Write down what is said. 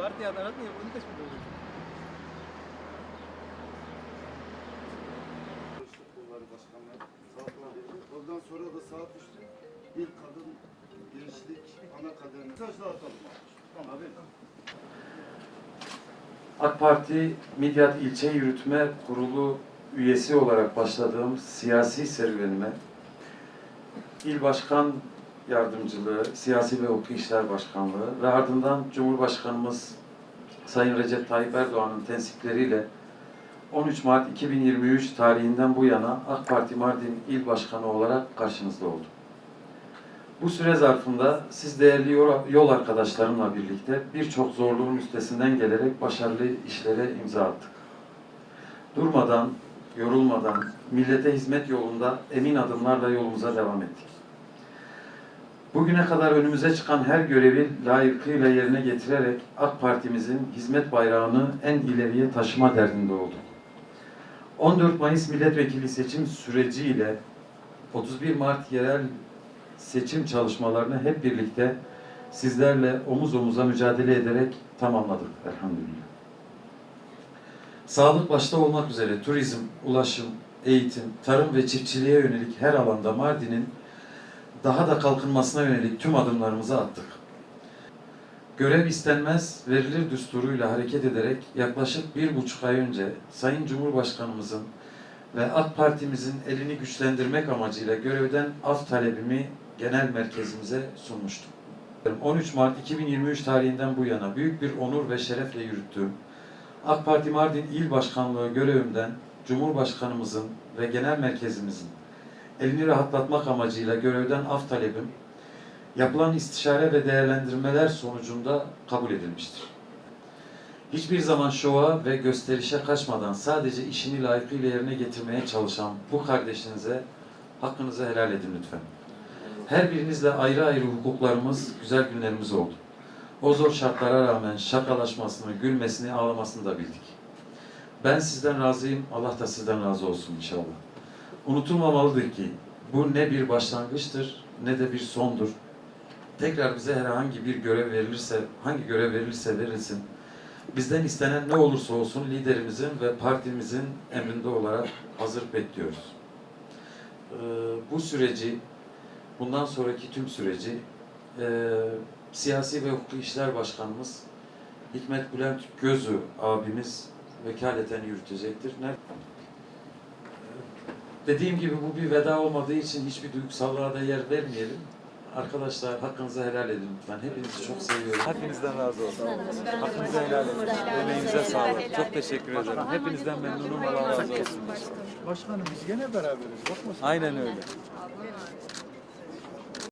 Niye bunu da şimdi oluyor? Kolları başkanlar. Ondan sonra da saat üstü bir kadın gençlik ana kaderine mesaj dağıtalım. Tamam abi. AK Parti Midyat İlçe Yürütme Kurulu üyesi olarak başladığım siyasi serüvenime İl Başkan Yardımcılığı, Siyasi ve Hukuki İşler Başkanlığı ve ardından Cumhurbaşkanımız Sayın Recep Tayyip Erdoğan'ın tensipleriyle 13 Mart 2023 tarihinden bu yana AK Parti Mardin İl Başkanı olarak karşınızda oldum. Bu süre zarfında siz değerli yol, arkadaşlarımla birlikte birçok zorluğun üstesinden gelerek başarılı işlere imza attık. Durmadan, yorulmadan, millete hizmet yolunda emin adımlarla yolumuza devam ettik. Bugüne kadar önümüze çıkan her görevi layıkıyla yerine getirerek AK Partimizin hizmet bayrağını en ileriye taşıma derdinde olduk. 14 Mayıs milletvekili seçim süreciyle 31 Mart yerel seçim çalışmalarını hep birlikte sizlerle omuz omuza mücadele ederek tamamladık elhamdülillah. Sağlık başta olmak üzere turizm, ulaşım, eğitim, tarım ve çiftçiliğe yönelik her alanda Mardin'in daha da kalkınmasına yönelik tüm adımlarımızı attık. Görev istenmez, verilir düsturuyla hareket ederek yaklaşık bir buçuk ay önce Sayın Cumhurbaşkanımızın ve AK Partimizin elini güçlendirmek amacıyla görevden af talebimi genel merkezimize sunmuştum. 13 Mart 2023 tarihinden bu yana büyük bir onur ve şerefle yürüttüğüm AK Parti Mardin İl Başkanlığı görevimden Cumhurbaşkanımızın ve genel merkezimizin elini rahatlatmak amacıyla görevden af talebim yapılan istişare ve değerlendirmeler sonucunda kabul edilmiştir. Hiçbir zaman şova ve gösterişe kaçmadan sadece işini layıkıyla yerine getirmeye çalışan bu kardeşinize hakkınızı helal edin lütfen. Her birinizle ayrı ayrı hukuklarımız, güzel günlerimiz oldu. O zor şartlara rağmen şakalaşmasını, gülmesini, ağlamasını da bildik. Ben sizden razıyım, Allah da sizden razı olsun inşallah. Unutulmamalıdır ki bu ne bir başlangıçtır ne de bir sondur. Tekrar bize herhangi bir görev verilirse, hangi görev verilirse verilsin, bizden istenen ne olursa olsun liderimizin ve partimizin emrinde olarak hazır bekliyoruz. Ee, bu süreci, bundan sonraki tüm süreci e, Siyasi ve Hukuki İşler Başkanımız Hikmet Bülent Gözü abimiz vekaleten yürütecektir. Ne? Dediğim gibi bu bir veda olmadığı için hiçbir duygusallığa da yer vermeyelim. Arkadaşlar hakkınızı helal edin lütfen. Hepinizi çok seviyorum. Hepinizden razı olsun. Hakkınızı helal edin. Emeğinize sağlık. Çok teşekkür ederim. Hepinizden memnunum. Allah razı olsun. Başkanım biz gene beraberiz. Bakmasın. Aynen öyle.